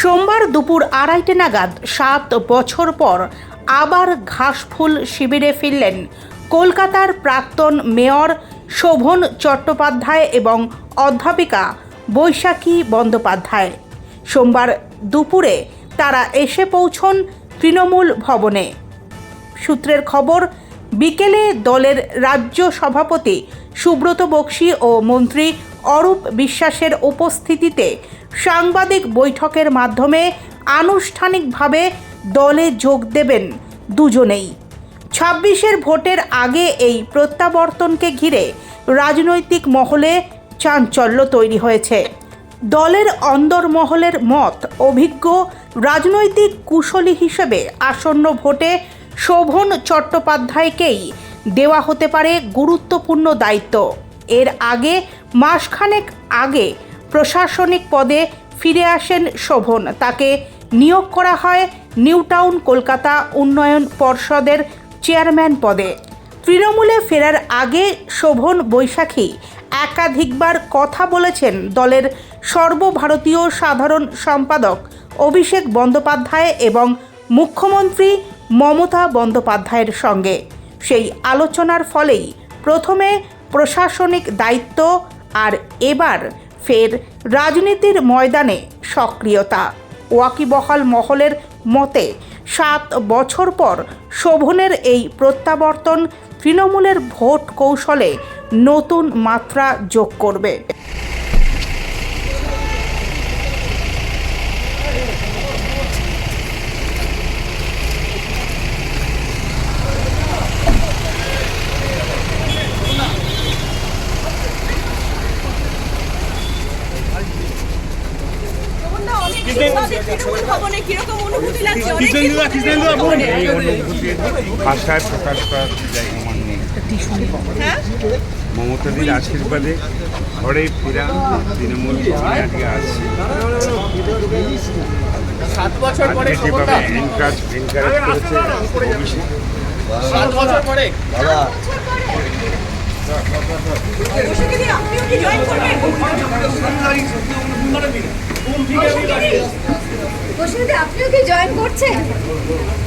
সোমবার দুপুর আড়াইটে নাগাদ, সাত বছর পর আবার ঘাসফুল শিবিরে ফিরলেন কলকাতার প্রাক্তন মেয়র শোভন চট্টোপাধ্যায় এবং অধ্যাপিকা বৈশাখী বন্দ্যোপাধ্যায়। সোমবার দুপুরে তারা এসে পৌঁছন তৃণমূল ভবনে। সূত্রের খবর, বিকেলে দলের রাজ্য সভাপতি সুব্রত বক্সি ও মন্ত্রী অরূপ বিশ্বাসের উপস্থিতিতে সাংবাদিক বৈঠকের মাধ্যমে আনুষ্ঠানিকভাবে দলে যোগ দেবেন দুজনেই। ছাব্বিশের ভোটের আগে এই প্রত্যাবর্তনকে ঘিরে রাজনৈতিক মহলে চাঞ্চল্য তৈরি হয়েছে। দলের অন্দরমহলের মত অভিজ্ঞ রাজনৈতিক কুশলী হিসেবে আসন্ন ভোটে শোভন চট্টোপাধ্যায়কেই দেওয়া হতে পারে গুরুত্বপূর্ণ দায়িত্ব। এর আগে মাসখানেক আগে প্রশাসনিক পদে ফিরে আসেন শোভন। তাকে নিয়োগ করা হয় নিউটাউন কলকাতা উন্নয়ন পর্ষদের চেয়ারম্যান পদে। তৃণমূলে ফেরার আগে শোভন বৈশাখী একাধিকবার কথা বলেছেন দলের সর্বভারতীয় সাধারণ সম্পাদক অভিষেক বন্দ্যোপাধ্যায় এবং মুখ্যমন্ত্রী মমতা বন্দ্যোপাধ্যায়ের সঙ্গে। সেই আলোচনার ফলেই প্রথমে প্রশাসনিক দায়িত্ব আর এবার ফের রাজনীতির ময়দানে সক্রিয়তা। ওয়াকিবহাল মহলের মতে সাত বছর পর শোভনের এই প্রত্যাবর্তন তৃণমূলের ভোট কৌশলে নতুন মাত্রা যোগ করবে। ভাষায় প্রকাশ করার জায়গা আমার নেই আশীর্বাদে ঘরে ফেরা তৃণমূল আজকে আসছি যেভাবে এনকারেজ এনকারেজ আপনিও